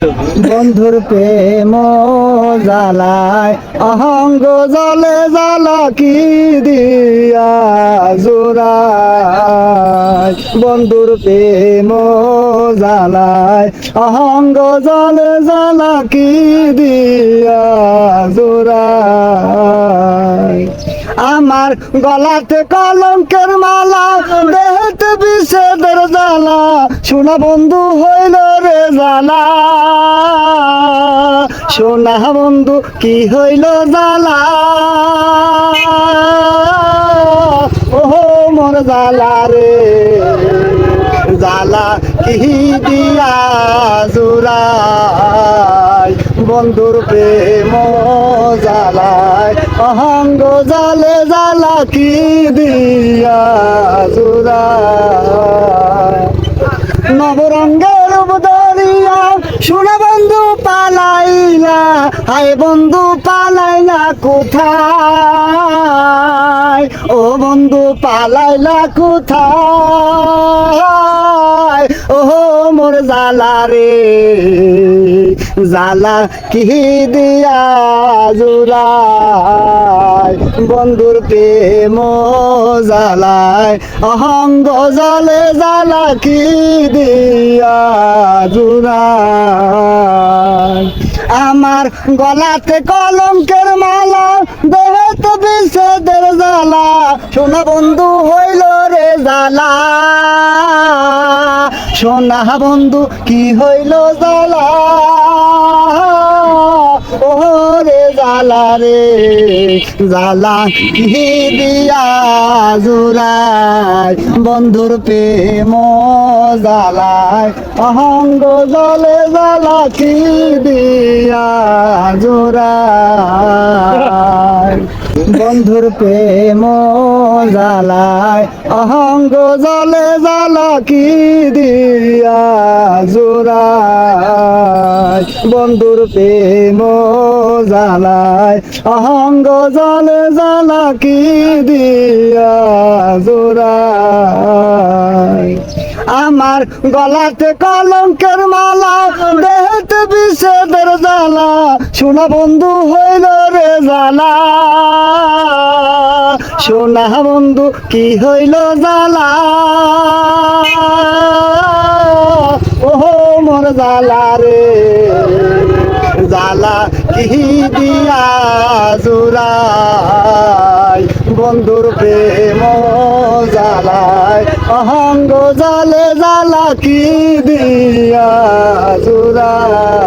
বন্ধুর প্রেম জ্বালায় অহঙ্গ জলে জ্বালা কি দিয়া জোড়ায়? বন্ধুর প্রেম জ্বালায় অহঙ্গ জলে জ্বালা কি দিয়া জোড়ায়? আমার গলাতে কলঙ্কের মালা, দেহতে বিষেদের জ্বালা, সোনা বন্ধু হইল রে জ্বালা সোনা বন্ধু, কি হইল জালা? ওহো, মোর জালা রে। জালা কি দিয়া জুড়াই? বন্ধুর প্রেম জ্বালায় অহঙ্গ জালে জালা কি দিয়া হায় বন্ধু পালাইলা কোথায়? ও বন্ধু পালাইলা কোথায়? ও মোর জালা রে জালা কি দিয়া জুড়ায়? বন্ধুর প্রেম জালায় অহঙ্গ জালে জালা কি দিয়া জুড়ায়? আমার গলাতে কলঙ্কের মালা, দেহতে বিষেদের জালা সোনা বন্ধু হইল রে জ্বালা। সোনা বন্ধু, কি হইল জ্বালা? ও রে জ্বালা রে, জ্বালা কি দিয়া জুড়ায়? বন্ধুর প্রেম জ্বালায়, অহঙ্গ জলে জ্বালা কি দিয়া জোড়ায়? বন্ধুর প্রেম জ্বালায়, অহঙ্গ জলে জ্বালা কি দিয়া জোড়ায়? বন্ধুর প্রেম জ্বালায় অহঙ্গ জলে জ্বালা কি দিয়া জোড়ায় আমার গলাতে কলঙ্কের মালা, দেহতে বিষেদের জ্বালা, সোনা বন্ধু হইল রে জ্বালা। সোনা বন্ধু, কি হইল জ্বালা? ওহো, মোর জ্বালা রে। জ্বালা কি দিয়া জুরাই বন্ধুর প্রেম জ্বালায় অহঙ্গ জালে জ্বালা কি দিয়া জুড়াই।